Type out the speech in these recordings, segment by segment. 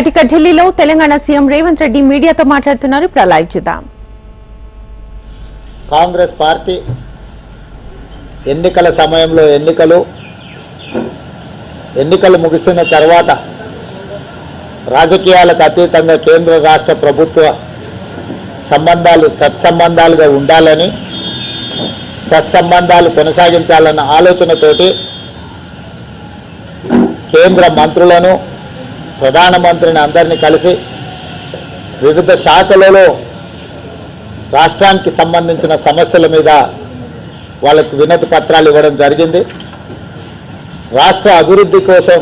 Right ఢిల్లీలో Telangana CM Revanth Reddy మీడియాతో మాట్లాడుతున్నారు. ఇప్పుడు ఆ చూద్దాం. కాంగ్రెస్ పార్టీ ఎన్నికల సమయంలో ఎన్నికలు ఎన్నికలు ముగిసిన తర్వాత రాజకీయాలకు అతీతంగా కేంద్ర రాష్ట్ర ప్రభుత్వ సంబంధాలు సత్సంబంధాలుగా ఉండాలని సత్సంబంధాలు కొనసాగించాలన్న ఆలోచనతోటి కేంద్ర మంత్రులను ప్రధానమంత్రిని అందరినీ కలిసి వివిధ శాఖలలో రాష్ట్రానికి సంబంధించిన సమస్యల మీద వాళ్ళకు వినతి పత్రాలు ఇవ్వడం జరిగింది. రాష్ట్ర అభివృద్ధి కోసం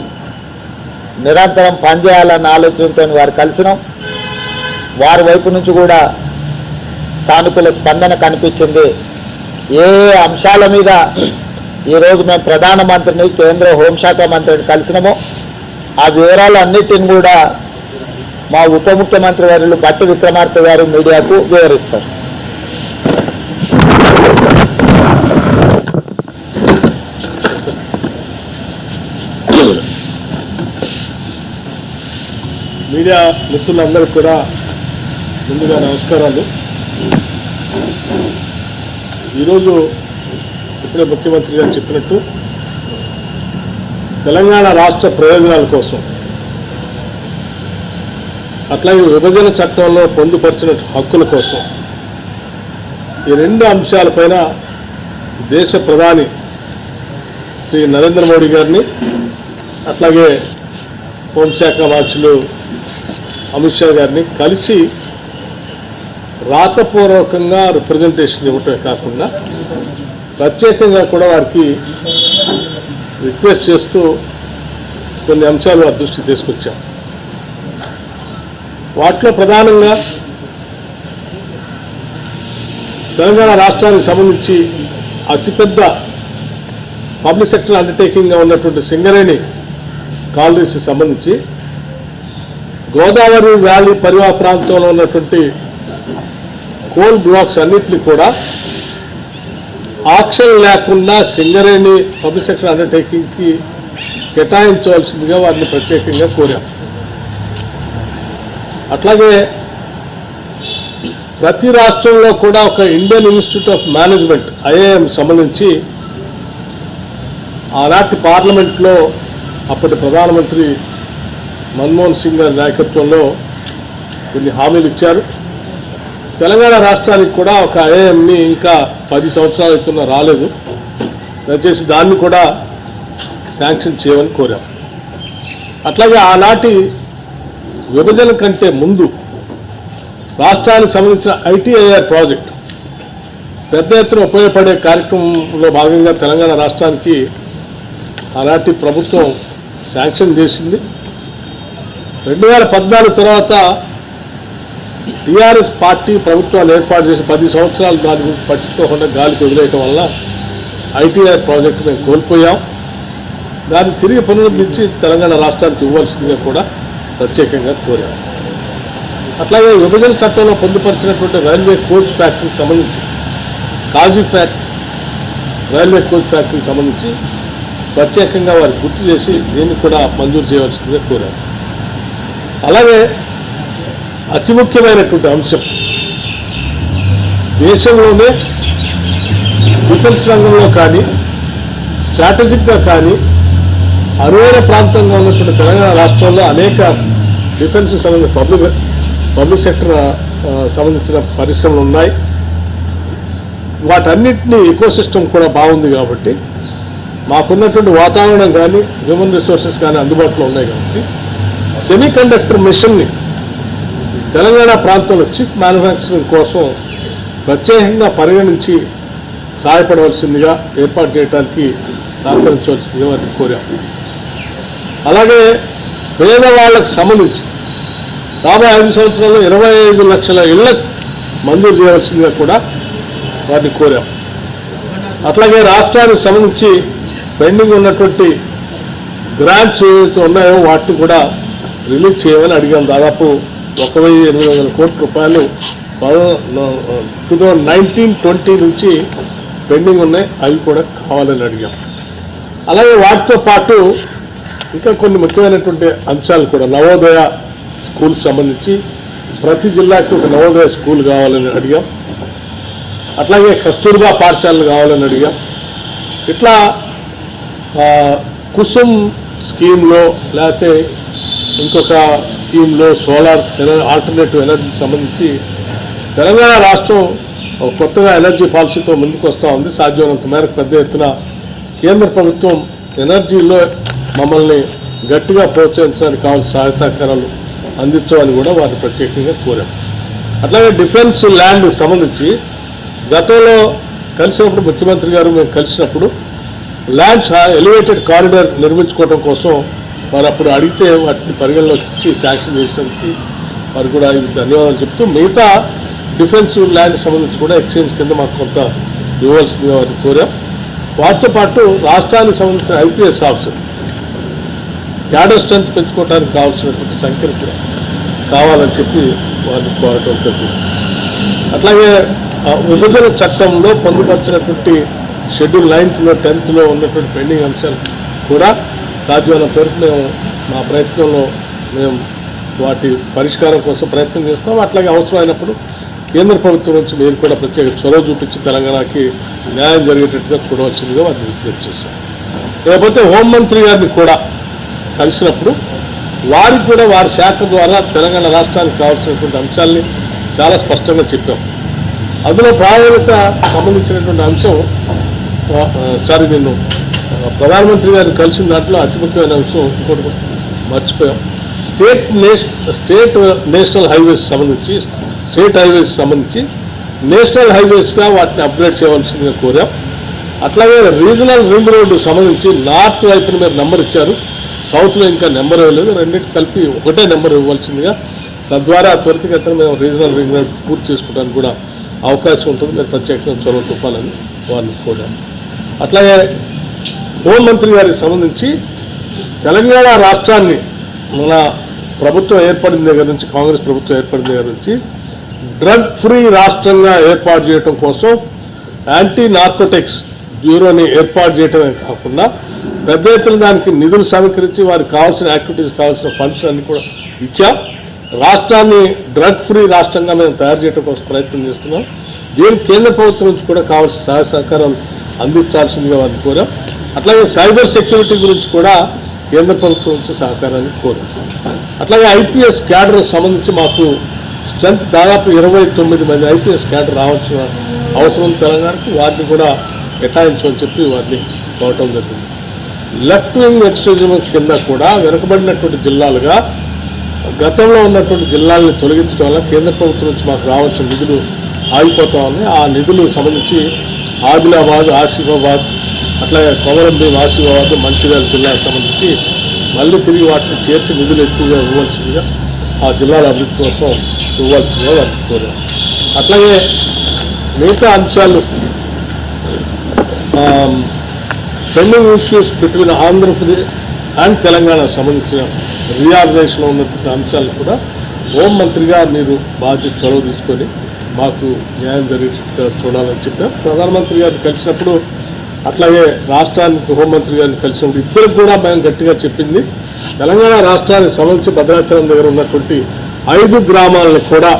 నిరంతరం పనిచేయాలన్న ఆలోచనతో వారు కలిసినాం. వారి వైపు నుంచి కూడా సానుకూల స్పందన కనిపించింది. ఏ ఏ అంశాల మీద ఈరోజు మేము ప్రధానమంత్రిని కేంద్ర హోంశాఖ మంత్రిని కలిసినామో ఆ వివరాలన్నిటిని కూడా మా ఉప ముఖ్యమంత్రి వర్యులు బట్టి విక్రమార్క గారు మీడియాకు వివరిస్తారు. మీడియా మిత్రులందరూ కూడా ముందుగా నమస్కారాలు. ఈరోజు ఇప్పుడే ముఖ్యమంత్రి గారు చెప్పినట్టు తెలంగాణ రాష్ట్ర ప్రయోజనాల కోసం. అట్లాగే విభజన చట్టంలో పొందుపరిచిన హక్కుల కోసం. ఈ రెండు అంశాలపైన దేశ ప్రధాని శ్రీ నరేంద్ర మోడీ గారిని అట్లాగే హోంశాఖ మార్చులు అమిత్ షా గారిని కలిసి రాతపూర్వకంగా రిప్రజెంటేషన్ ఇవ్వటమే కాకుండా ప్రత్యేకంగా కూడా వారికి రిక్వెస్ట్ చేస్తూ కొన్ని అంశాలు వారి దృష్టి తీసుకొచ్చాం. వాటిలో ప్రధానంగా తెలంగాణ రాష్ట్రానికి సంబంధించి అతిపెద్ద పబ్లిక్ సెక్టర్ అండర్టేకింగ్గా ఉన్నటువంటి సింగరేణి కాలనీస్కి సంబంధించి గోదావరి వ్యాలీ పరివా ప్రాంతంలో ఉన్నటువంటి కోల్ బ్లాక్స్ అన్నింటినీ కూడా ఆక్షన్ లేకుండా సింగరేణి పబ్లిక్ సెక్టర్ అండర్టేకింగ్కి కేటాయించవలసిందిగా వారిని ప్రత్యేకంగా కోరాం. అట్లాగే ప్రతి రాష్ట్రంలో కూడా ఒక Indian institute of management IAM సంబంధించి ఆనాటి పార్లమెంట్లో అప్పటి ప్రధానమంత్రి మన్మోహన్ సింగ్ గారి నాయకత్వంలో కొన్ని హామీలు ఇచ్చారు. తెలంగాణ రాష్ట్రానికి కూడా ఒక ఐఏఎంని ఇంకా పది సంవత్సరాలు అవుతున్నా రాలేదు దయచేసి దాన్ని కూడా శాంక్షన్ చేయమని కోరాం. అట్లాగే ఆనాటి విభజన కంటే ముందు రాష్ట్రానికి సంబంధించిన ఐటీఐఆర్ ప్రాజెక్ట్ పెద్ద ఎత్తున ఉపయోగపడే కార్యక్రమంలో భాగంగా తెలంగాణ రాష్ట్రానికి ఆనాటి ప్రభుత్వం శాంక్షన్ చేసింది. రెండు వేల పద్నాలుగు తర్వాత టీఆర్ఎస్ పార్టీ ప్రభుత్వాలు ఏర్పాటు చేసి పది సంవత్సరాలు దాని గురించి పట్టించుకోకుండా గాలికి వదిలేయటం వల్ల ఐటీఆర్ ప్రాజెక్టు మేము కోల్పోయాం. దాన్ని తిరిగి పునరుద్ధరించి తెలంగాణ రాష్ట్రానికి ఇవ్వాల్సిందిగా కూడా ప్రత్యేకంగా కోరాం. అట్లాగే విభజన చట్టంలో పొందుపరిచినటువంటి రైల్వే కోచ్ ఫ్యాక్టరీకి సంబంధించి కాజీ ఫ్యాక్ రైల్వే కోచ్ ఫ్యాక్టరీకి సంబంధించి ప్రత్యేకంగా వారు గుర్తు చేసి దీన్ని కూడా మంజూరు చేయవలసిందిగా కోరారు అలాగే అతి ముఖ్యమైనటువంటి అంశం. దేశంలోనే డిఫెన్స్ రంగంలో కానీ స్ట్రాటజిక్గా కానీ అరువైన ప్రాంతంగా ఉన్నటువంటి తెలంగాణ రాష్ట్రంలో అనేక డిఫెన్స్ సంబంధించిన పబ్లిక్ పబ్లిక్ సెక్టర్ సంబంధించిన పరిశ్రమలు ఉన్నాయి. వాటన్నిటినీ ఎకో సిస్టమ్ కూడా బాగుంది కాబట్టి మాకున్నటువంటి వాతావరణం కానీ హ్యూమన్ రిసోర్సెస్ కానీ అందుబాటులో ఉన్నాయి కాబట్టి సెమీ కండక్టర్ మిషన్ని తెలంగాణ ప్రాంతంలో చిప్ మ్యానుఫ్యాక్చరింగ్ కోసం ప్రత్యేకంగా పరిగణించి సహాయపడవలసిందిగా ఏర్పాటు చేయడానికి సహకరించవలసిందిగా వారిని కోరాం. అలాగే పేదవాళ్ళకు సంబంధించి రాబోయే ఐదు సంవత్సరాల్లో ఇరవై ఐదు లక్షల ఇళ్ళకు మంజూరు చేయవలసిందిగా కూడా వారిని కోరాం. అట్లాగే రాష్ట్రానికి సంబంధించి పెండింగ్ ఉన్నటువంటి గ్రాంట్స్ ఏవైతే ఉన్నాయో వాటిని కూడా రిలీజ్ చేయమని అడిగాం. దాదాపు ఒక వెయ్యి ఎనిమిది వందల కోట్ల రూపాయలు టూ థౌజండ్ నైన్టీన్ ట్వంటీ నుంచి పెండింగ్ ఉన్నాయి. అవి కూడా కావాలని అడిగాం. అలాగే వాటితో పాటు ఇంకా కొన్ని ముఖ్యమైనటువంటి అంశాలు కూడా. నవోదయ స్కూల్కి సంబంధించి ప్రతి జిల్లాకి ఒక నవోదయ స్కూల్ కావాలని అడిగాం. అట్లాగే కస్తూర్బా పాఠశాలలు కావాలని అడిగాం. ఇట్లా కుసుమ్ స్కీమ్లో లేకపోతే ఇంకొక స్కీమ్లో సోలార్ ఆల్టర్నేటివ్ ఎనర్జీకి సంబంధించి తెలంగాణ రాష్ట్రం కొత్తగా ఎనర్జీ పాలసీతో ముందుకు వస్తూ ఉంది. సాధ్యమైనంత మేరకు పెద్ద ఎత్తున కేంద్ర ప్రభుత్వం ఎనర్జీలో మమ్మల్ని గట్టిగా ప్రోత్సహించడానికి కావాల్సిన సహాయ సహకారాలు అందించమని కూడా వారిని ప్రత్యేకంగా కోరాం అట్లాగే డిఫెన్స్ ల్యాండ్ సంబంధించి గతంలో కలిసినప్పుడు ముఖ్యమంత్రి గారు మేము కలిసినప్పుడు ల్యాండ్స్ ఎలివేటెడ్ కారిడార్ నిర్మించుకోవడం కోసం వారు అప్పుడు అడిగితే వాటిని పరిగణలోకి ఇచ్చి శాంక్షన్ చేసినందుకు వారు కూడా ధన్యవాదాలు చెప్తూ మిగతా డిఫెన్స్ ల్యాండ్ సంబంధించి కూడా ఎక్స్చేంజ్ కింద మాకు కొంత ఇవ్వాల్సిందిగా వారిని కోరాం. వాటితో పాటు రాష్ట్రానికి సంబంధించిన ఐపీఎస్ ఆఫీసర్ క్యాడర్ స్ట్రెంత్ పెంచుకోవడానికి కావాల్సినటువంటి సంఖ్యలు కూడా కావాలని చెప్పి వారిని కోరటం జరిగింది. అట్లాగే విభజన చట్టంలో పొందుపరిచినటువంటి షెడ్యూల్ నైన్త్లో టెన్త్లో ఉన్నటువంటి పెండింగ్ అంశాలు కూడా సాధ్యమైనంత వరకు మేము మా ప్రయత్నంలో మేము వాటి పరిష్కారం కోసం ప్రయత్నం చేస్తాం. అట్లాగే అవసరమైనప్పుడు కేంద్ర ప్రభుత్వం నుంచి మీరు కూడా ప్రత్యేక చొరవ చూపించి తెలంగాణకి న్యాయం జరిగేటట్టుగా చూడవలసిందిగా వారిని విజ్ఞప్తి చేశాం. లేకపోతే హోంమంత్రి గారిని కూడా కలిసినప్పుడు వారికి కూడా వారి శాఖ ద్వారా తెలంగాణ రాష్ట్రానికి కావాల్సినటువంటి అంశాల్ని చాలా స్పష్టంగా చెప్పాం. అందులో ప్రాధాన్యత సంబంధించినటువంటి అంశం ఆ, సారీ నేను ప్రధానమంత్రి గారిని కలిసిన దాంట్లో అతి ముఖ్యమైన అంశం ఇంకోటి మర్చిపోయాం. State nash state national highways సంబంధించి స్టేట్ హైవేస్ సంబంధించి నేషనల్ హైవేస్గా వాటిని అప్గ్రేడ్ చేయవలసిందిగా కోరాం. అట్లాగే రీజనల్ రింగ్ రోడ్డు సంబంధించి నార్త్ వైపున మీరు నెంబర్ ఇచ్చారు. సౌత్లో ఇంకా నెంబర్ ఇవ్వలేదు. రెండింటి కలిపి ఒకటే నెంబర్ ఇవ్వాల్సిందిగా. తద్వారా త్వరితగతిన మేము రీజనల్ రింగ్ రోడ్ పూర్తి చేసుకోవడానికి కూడా అవకాశం ఉంటుంది. మీరు ప్రత్యేకంగా చొరవ చూపాలని వారిని కోరాం. అట్లాగే హోంమంత్రి గారికి సంబంధించి తెలంగాణ రాష్ట్రాన్ని మన ప్రభుత్వం ఏర్పడిన దగ్గర నుంచి కాంగ్రెస్ ప్రభుత్వం ఏర్పడిన దగ్గర నుంచి డ్రగ్ ఫ్రీ రాష్ట్రంగా ఏర్పాటు చేయడం కోసం యాంటీ నార్కోటిక్స్ బ్యూరోని ఏర్పాటు చేయడమే కాకుండా పెద్ద ఎత్తున దానికి నిధులు సమీకరించి వారికి కావాల్సిన యాక్టివిటీస్ కావాల్సిన ఫండ్స్ అన్ని కూడా ఇచ్చాం. రాష్ట్రాన్ని డ్రగ్ ఫ్రీ రాష్ట్రంగా మేము తయారు చేయడం కోసం ప్రయత్నం చేస్తున్నాం. దీనికి కేంద్ర ప్రభుత్వం నుంచి కూడా కావాల్సిన సహాయ సహకారం అందించాల్సిందిగా వారిని కోరాం. అట్లాగే సైబర్ సెక్యూరిటీ గురించి కూడా కేంద్ర ప్రభుత్వం నుంచి సహకారాన్ని కోరాం అట్లాగే ఐపీఎస్ క్యాడర్ సంబంధించి మాకు స్ట్రెంత్ దాదాపు ఇరవై తొమ్మిది మంది ఐపీఎస్ క్యాడర్ రావాల్సిన అవసరం తెలంగాణకి. వాటిని కూడా కేటాయించమని చెప్పి వాటిని కోవటం జరిగింది. లెఫ్ట్ వింగ్ ఎక్స్ట్రీజం కింద కూడా వెనుకబడినటువంటి జిల్లాలుగా గతంలో ఉన్నటువంటి జిల్లాలను తొలగించడం వల్ల కేంద్ర ప్రభుత్వం నుంచి మాకు రావాల్సిన నిధులు ఆగిపోతా ఉన్నాయి. ఆ నిధులు సంబంధించి ఆదిలాబాద్ ఆసిఫాబాద్ అట్లాగే కొమరంభీం ఆసిఫాబాద్ మంచిర్యాల జిల్లాకు సంబంధించి మళ్ళీ తిరిగి వాటిని చేర్చి నిధులు ఎక్కువగా ఇవ్వాల్సిందిగా ఆ జిల్లాల అభివృద్ధి కోసం ఇవ్వాల్సిందిగా వారికి కోరాం. అట్లాగే మిగతా అంశాలు pending issues between Andhra Pradesh and Telangana సంబంధించిన రియార్గనైజేషన్లో ఉన్నటువంటి అంశాలు కూడా హోం మంత్రిగా మీరు బాధ్యత చొరవ తీసుకొని మాకు న్యాయం జరిగేట్టుగా చూడాలని చెప్పాం ప్రధానమంత్రి గారు కలిసినప్పుడు అట్లాగే రాష్ట్రానికి హోంమంత్రి గారిని కలిసినప్పుడు ఇద్దరికి కూడా మేము గట్టిగా చెప్పింది. తెలంగాణ రాష్ట్రానికి సంబంధించి భద్రాచలం దగ్గర ఉన్నటువంటి ఐదు గ్రామాలను కూడా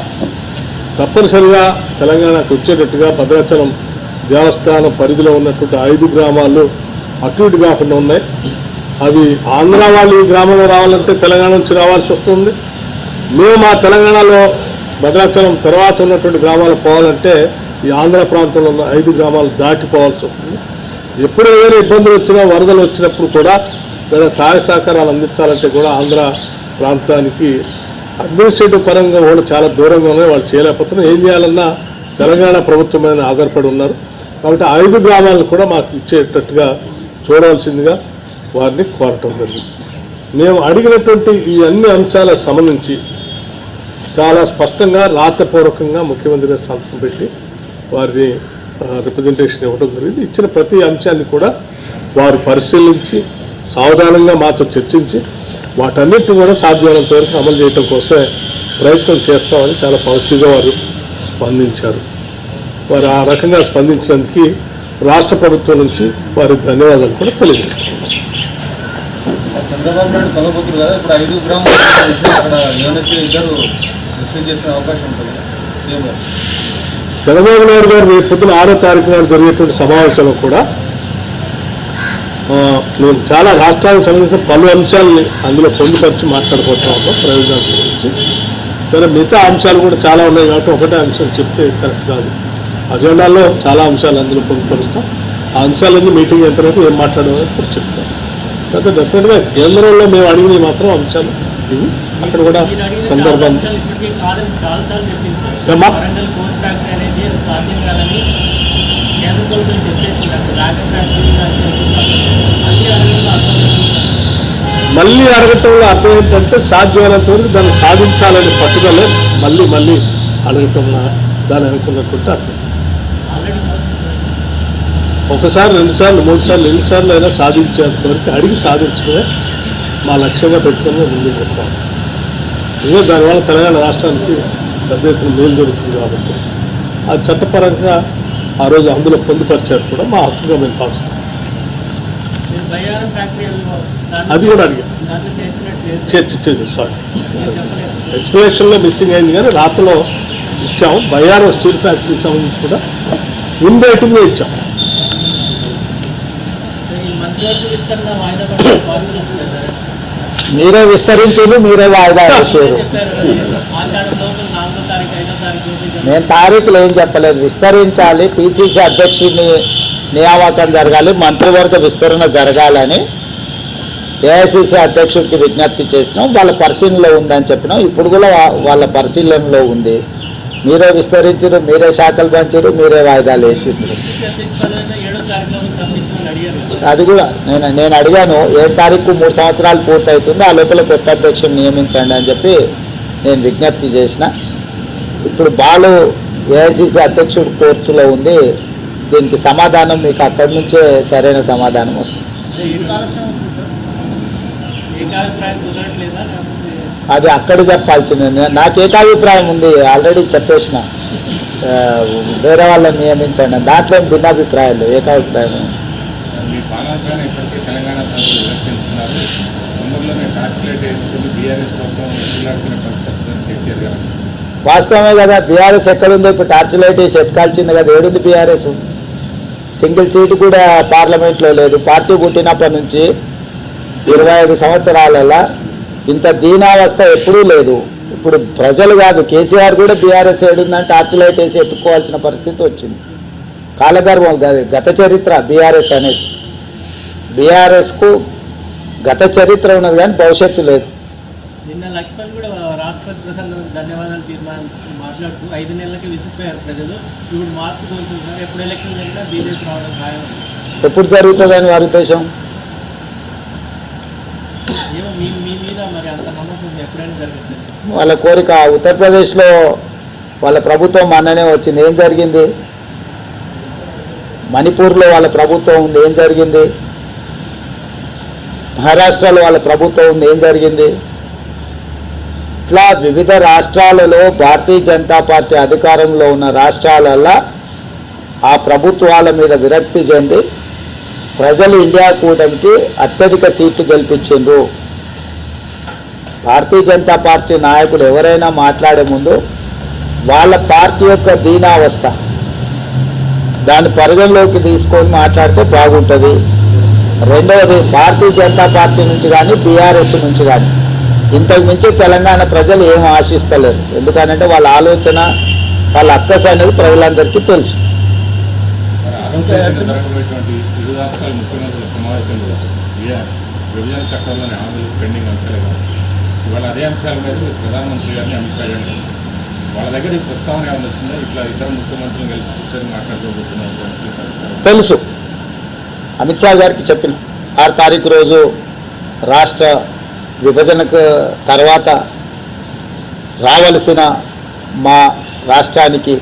తప్పనిసరిగా తెలంగాణకు వచ్చేటట్టుగా భద్రాచలం దేవస్థానం పరిధిలో ఉన్నటువంటి ఐదు గ్రామాలు అటు ఇటు కాకుండా ఉన్నాయి. అవి ఆంధ్ర వాళ్ళు ఈ గ్రామంలో రావాలంటే తెలంగాణ నుంచి రావాల్సి వస్తుంది. మేము మా తెలంగాణలో భద్రాచలం తర్వాత ఉన్నటువంటి గ్రామాలు పోవాలంటే ఈ ఆంధ్ర ప్రాంతంలో ఉన్న ఐదు గ్రామాలు దాటిపోవాల్సి వస్తుంది. ఎప్పుడు ఏదైనా ఇబ్బందులు వచ్చినా వరదలు వచ్చినప్పుడు కూడా లేదా సహాయ సహకారాలు అందించాలంటే కూడా ఆంధ్ర ప్రాంతానికి అడ్మినిస్ట్రేటివ్ పరంగా వాళ్ళు చాలా దూరంగా ఉన్నాయి వాళ్ళు చేయలేకపోతున్నారు. ఏం చేయాలన్నా తెలంగాణ ప్రభుత్వం మీద ఆధారపడి ఉన్నారు. కాబట్టి ఐదు గ్రామాలను కూడా మాకు ఇచ్చేటట్టుగా చూడవలసిందిగా వారిని కోరటం జరిగింది. మేము అడిగినటువంటి ఈ అన్ని అంశాలకు సంబంధించి చాలా స్పష్టంగా రాష్ట్రపూర్వకంగా ముఖ్యమంత్రి సంతకం పెట్టి వారిని రిప్రజెంటేషన్ ఇవ్వడం జరిగింది. ఇచ్చిన ప్రతి అంశాన్ని కూడా వారు పరిశీలించి సావధానంగా మాతో చర్చించి వాటన్నిటిని కూడా సాధ్యమైనంత వరకు అమలు చేయడం కోసమే ప్రయత్నం చేస్తామని చాలా పాజిటివ్గా వారు స్పందించారు. వారు ఆ రకంగా స్పందించినందుకు రాష్ట్ర ప్రభుత్వం నుంచి వారికి ధన్యవాదాలు కూడా తెలియజేస్తున్నారు చంద్రబాబు నాయుడు కలగబోతున్నారు కదా ఇప్పుడు ఐదు గ్రామాలు అక్కడ యువనెత్తి ఇద్దరు విషయం చేసిన అవకాశం ఉంటుంది. సీఎం గారు. చంద్రబాబు నాయుడు గారు రేపు పొద్దున ఆరో తారీఖు నాడు జరిగేటువంటి సమావేశంలో కూడా మేము చాలా రాష్ట్రాలకు సంబంధించిన పలు అంశాలని అందులో పొందుపరిచి మాట్లాడుకుంటా ఉన్నాం ప్రయోజనాల గురించి సరే మిగతా అంశాలు కూడా చాలా ఉన్నాయి కాబట్టి ఒకటే అంశం చెప్తే కరెక్ట్ కాదు. అజెండాలో చాలా అంశాలు అందులో పొందుపరుస్తాం. ఆ అంశాలన్నీ మీటింగ్ అయిన తర్వాత ఏం మాట్లాడాలో ఇప్పుడు చెప్తాం. అయితే డెఫినెట్గా కేంద్రంలో మేము అడిగినవి మాత్రం అంశాలు ఇవి. అక్కడ కూడా సందర్భం ఫ్యాక్టరీ అనేది కాదని కేంద్ర ప్రభుత్వం చెప్పేసింది అక్కడ రాగన్ ఫ్యాక్టరీ అన్ని అడగడంలో అర్థం లేదు. మళ్ళీ అడగటంలో అర్థం ఏంటంటే సాధ్యమైనంత వరకు దాన్ని సాధించాలని పట్టుదలే మళ్ళీ మళ్ళీ అడగటంలో దాని అనుకున్నటువంటి అర్థం. ఒకసారి రెండు సార్లు మూడు సార్లు ఎన్ని సార్లు అయినా సాధించేంత వరకు అడిగి సాధించుకునే మా లక్ష్యంగా పెట్టుకుని ముందుకు పోతాం. ఇదే దానివల్ల తెలంగాణ రాష్ట్రానికి పెద్ద ఎత్తున మేలు జరుగుతుంది కాబట్టి ఆ చట్టపరంగా ఆ రోజు అందులో పొందుపరిచారు కూడా మా హక్కుగా మేము భావిస్తాం. అది కూడా అడిగాం. చర్చించేది సారీ ఎక్స్ప్లెనేషన్లో మిస్సింగ్ అయింది కానీ రాతలో ఇచ్చాము. బయ్యారం స్టీల్ ఫ్యాక్టరీకి సంబంధించి కూడా ఇన్ ఇచ్చాం. సార్ మీరే విస్తరించారు మీరే వాయిదా వేసారు చెప్పారు ఆషాఢం లోపల నాలుగో తారీఖు ఐదో తారీఖు లోపల నేను తారీఖులు ఏం చెప్పలేదు. విస్తరించాలి. పిసిసి అధ్యక్షుడిని నియామకం జరగాలి. మంత్రివర్గ విస్తరణ జరగాలని ఏఐసిసి అధ్యక్షుడికి విజ్ఞప్తి చేసినాం. వాళ్ళ పరిశీలనలో ఉందని చెప్పినాం. ఇప్పుడు కూడా వాళ్ళ పరిశీలనలో ఉంది. మీరే విస్తరించరు మీరే శాఖలు పంచారు మీరే వాయిదాలు వేసిండ్రు అది కూడా నేను నేను అడిగాను ఏ తారీఖు మూడు సంవత్సరాలు పూర్తవుతుంది ఆ లోపల కొత్త అధ్యక్షుడు నియమించండి అని చెప్పి నేను విజ్ఞప్తి చేసిన. ఇప్పుడు బాలు ఏఐసిసి అధ్యక్షుడు కోర్టులో ఉంది. దీనికి సమాధానం మీకు అక్కడి నుంచే సరైన సమాధానం వస్తుంది. అది అక్కడ చెప్పాల్సిందే. నాకు ఏకాభిప్రాయం ఉంది. ఆల్రెడీ చెప్పేసిన. వేరే వాళ్ళని నియమించండి. దాంట్లో ఏం భిన్నాభిప్రాయాలు? ఏకాభిప్రాయం తెలంగాణ వాస్తవమే కదా బీఆర్ఎస్ ఎక్కడుందో ఇప్పుడు టార్చ్ లైట్ వేసి ఎత్తుకాల్చింది కదా ఏడుంది బీఆర్ఎస్? సింగిల్ సీటు కూడా పార్లమెంట్లో లేదు. పార్టీ పుట్టినప్పటి నుంచి ఇరవై ఐదు సంవత్సరాలలో ఇంత దీనావస్థ ఎప్పుడూ లేదు. ఇప్పుడు ప్రజలు కాదు కేసీఆర్ కూడా బీఆర్ఎస్ ఏడుందని టార్చ్ లైట్ వేసి ఎత్తుకోవాల్సిన పరిస్థితి వచ్చింది. కాలగర్వం కాదు గత చరిత్ర బీఆర్ఎస్ అనేది. బీఆర్ఎస్కు గత చరిత్ర ఉన్నది కానీ భవిష్యత్తు లేదు. నిన్న లక్ష్మణ్ కూడా రాష్ట్రపతి ప్రసంగం ఐదు నెలలకి విసిగిపోయారు ప్రజలు. ఇప్పుడు మార్పు కోరుకుంటున్నారు ఎప్పుడు ఎలక్షన్ జరిగినా బీజేపీ రావడం ఖాయం ఎప్పుడు జరుగుతుందని వారి ఉద్దేశం? వాళ్ళ కోరిక ఉత్తరప్రదేశ్లో వాళ్ళ ప్రభుత్వం మొన్ననే వచ్చింది. ఏం జరిగింది? మణిపూర్లో వాళ్ళ ప్రభుత్వం ఉంది. ఏం జరిగింది? మహారాష్ట్రలో వాళ్ళ ప్రభుత్వం ఉంది. ఏం జరిగింది? ఇట్లా వివిధ రాష్ట్రాలలో భారతీయ జనతా పార్టీ అధికారంలో ఉన్న రాష్ట్రాలలో ఆ ప్రభుత్వాల మీద విరక్తి చెంది ప్రజలు ఇండియా కూటమికి అత్యధిక సీట్లు గెలిపించిండ్రు. భారతీయ జనతా పార్టీ నాయకులు ఎవరైనా మాట్లాడే ముందు వాళ్ళ పార్టీ యొక్క దీనావస్థ దాన్ని పరిగణలోకి తీసుకొని మాట్లాడితే బాగుంటుంది. రెండవది భారతీయ జనతా పార్టీ నుంచి కానీ బీఆర్ఎస్ నుంచి కానీ ఇంతకు మించి తెలంగాణ ప్రజలు ఏం ఆశిస్తలేరు. ఎందుకనంటే వాళ్ళ ఆలోచన వాళ్ళ అక్కస అనేది ప్రజలందరికీ తెలుసు. విభజన చట్టంలోని హామీలు పెండింగ్ అంశాలే కాదు. ఇవాళ అదే అంశాల మీద మీరు ప్రధానమంత్రి గారిని అమిత్ షా గారిని వాళ్ళ దగ్గర ఈ ప్రస్తావన ఏమైనా వచ్చిందా? ఇట్లా ఇతర ముఖ్యమంత్రులు కలిసి కూర్చొని మాట్లాడుకోబోతున్నారు తెలుసు. అమిత్ షా గారికి చెప్పిన ఆరు తారీఖు రోజు రాష్ట్ర విభజనకు తర్వాత రావలసిన మా రాష్ట్రానికి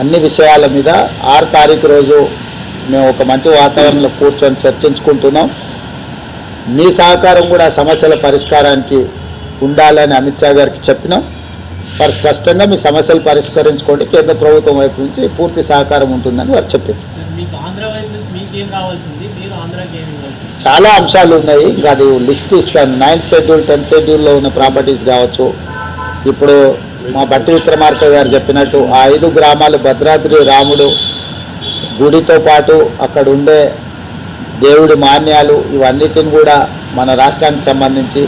అన్ని విషయాల మీద ఆరు తారీఖు రోజు మేము ఒక మంచి వాతావరణంలో కూర్చొని చర్చించుకుంటున్నాం. మీ సహకారం కూడా సమస్యల పరిష్కారానికి ఉండాలని అమిత్ షా గారికి చెప్పినాం. వారు స్పష్టంగా మీ సమస్యలు పరిష్కరించుకోండి. కేంద్ర ప్రభుత్వం వైపు నుంచి పూర్తి సహకారం ఉంటుందని వారు చెప్పారు మీకు ఆంధ్ర వైపు నుంచి మీకేం రావాల్సింది మీరు ఆంధ్రాకి ఏమి ఇవ్వాల్సింది చాలా అంశాలు ఉన్నాయి. ఇంకా అది లిస్ట్ ఇస్తాను. నైన్త్ షెడ్యూల్ టెన్త్ షెడ్యూల్లో ఉన్న ప్రాపర్టీస్ కావచ్చు. ఇప్పుడు మా భట్టి విక్రమార్క గారు చెప్పినట్టు ఆ ఐదు గ్రామాలు భద్రాద్రి రాముడు గుడితో పాటు అక్కడ ఉండే దేవుడి మాన్యాలు ఇవన్నిటిని కూడా మన రాష్ట్రానికి సంబంధించి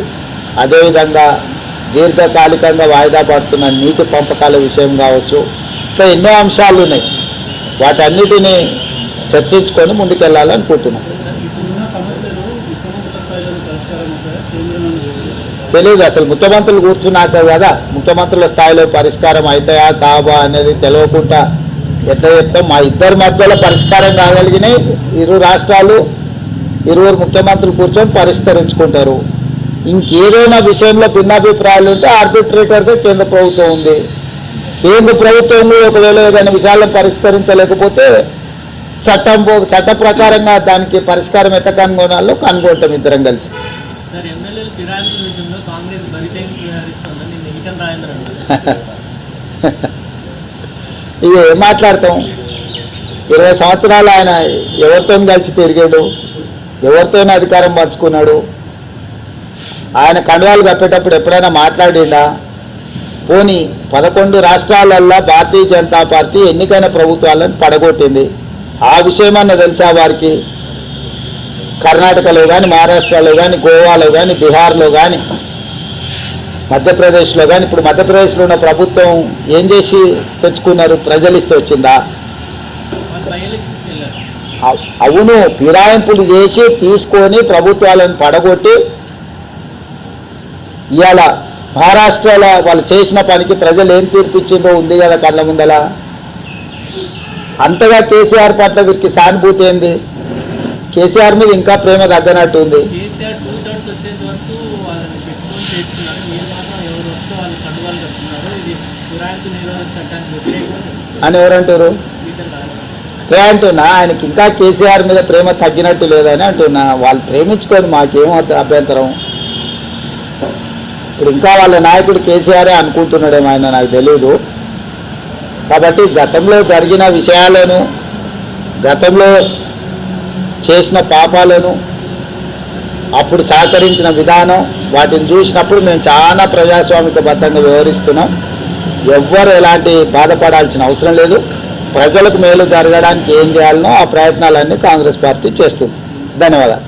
అదేవిధంగా దీర్ఘకాలికంగా వాయిదా పడుతున్న నీటి పంపకాల విషయం కావచ్చు. ఇంకా ఎన్నో అంశాలు ఉన్నాయి. వాటన్నిటిని చర్చించుకొని ముందుకెళ్ళాలనుకుంటున్నాం ఇప్పుడున్న సమస్యలు ముఖ్యమంత్రి స్థాయిలో పరిష్కారం అవుతాయా కేంద్రంలో తెలియదు. అసలు ముఖ్యమంత్రులు కూర్చున్నాక కదా ముఖ్యమంత్రుల స్థాయిలో పరిష్కారం అవుతాయా కాబా అనేది తెలియకుండా ఎట్లా చెప్తాం? మా ఇద్దరి మధ్యలో పరిష్కారం కాగలిగినాయి ఇరు రాష్ట్రాలు ఇరువురు ముఖ్యమంత్రులు కూర్చొని పరిష్కరించుకుంటారు. ఇంకేదైనా విషయంలో భిన్నాభిప్రాయాలు ఉంటే ఆర్బిట్రేటర్గా కేంద్ర ప్రభుత్వం ఉంది. కేంద్ర ప్రభుత్వం ఒకవేళ ఏదైనా విషయాలను పరిష్కరించలేకపోతే చట్టం చట్ట ప్రకారంగా దానికి పరిష్కారం ఎట్లా కనుగొనాలో కనుగొంటాం ఇద్దరం కలిసి సార్ ఎమ్మెల్యేలు ఫిరాయింపుల విషయంలో కాంగ్రెస్ భరితేం వ్యవహరిస్తుందని నిన్న ఈటల ఇది ఏం మాట్లాడతాం? ఇరవై సంవత్సరాలు ఆయన ఎవరితో కలిసి తిరిగాడు ఎవరితో అధికారం పంచుకున్నాడు? ఆయన కండువాలు కప్పేటప్పుడు ఎప్పుడైనా మాట్లాడిందా? పోనీ పదకొండు రాష్ట్రాలల్లో భారతీయ జనతా పార్టీ ఎన్నికైన ప్రభుత్వాలను పడగొట్టింది. ఆ విషయమన్న తెలుసా వారికి? కర్ణాటకలో కానీ మహారాష్ట్రలో కానీ గోవాలో కానీ బీహార్లో కానీ మధ్యప్రదేశ్లో కానీ ఇప్పుడు మధ్యప్రదేశ్లో ఉన్న ప్రభుత్వం ఏం చేసి తెచ్చుకున్నారు? ప్రజలు ఇస్తే వచ్చిందా? అవును ఫిరాయింపులు చేసి తీసుకొని ప్రభుత్వాలను పడగొట్టి ఇవాళ మహారాష్ట్రలో వాళ్ళు చేసిన పనికి ప్రజలు ఏం తీర్పిచ్చిందో ఉంది కదా కళ్ళ ముందల? అంతగా కేసీఆర్ పట్ల వీరికి సానుభూతి ఏంది? కేసీఆర్ మీద ఇంకా ప్రేమ తగ్గనట్టు ఉంది కేసీఆర్ టూ థర్డ్స్ వచ్చేంత వరకు వాళ్ళని పెట్టుకొని చేస్తున్నారు మీరు మాత్రం ఎవరు వస్తే వాళ్ళు కండువాలు కట్టున్నారు ఇది ఫిరాయింపు నిరోధక చట్టానికి వ్యతిరేకంగా అని ఎవరంటారు? ఏ అంటున్నా? ఆయనకి ఇంకా కేసీఆర్ మీద ప్రేమ తగ్గినట్టు లేదని అంటున్నా. వాళ్ళు ప్రేమించుకొని మాకేం అభ్యంతరం? ఇప్పుడు ఇంకా వాళ్ళ నాయకుడు కేసీఆరే అనుకుంటున్నాడేమో ఆయన నాకు తెలియదు కాబట్టి గతంలో జరిగిన విషయాలను గతంలో చేసిన పాపాలను అప్పుడు సహకరించిన విధానం వాటిని చూసినప్పుడు మేము చాలా ప్రజాస్వామికబద్ధంగా వ్యవహరిస్తున్నాం. ఎవ్వరు ఎలాంటి బాధపడాల్సిన అవసరం లేదు. ప్రజలకు మేలు జరగడానికి ఏం చేయాలనో ఆ ప్రయత్నాలన్నీ కాంగ్రెస్ పార్టీ చేస్తుంది. ధన్యవాదాలు.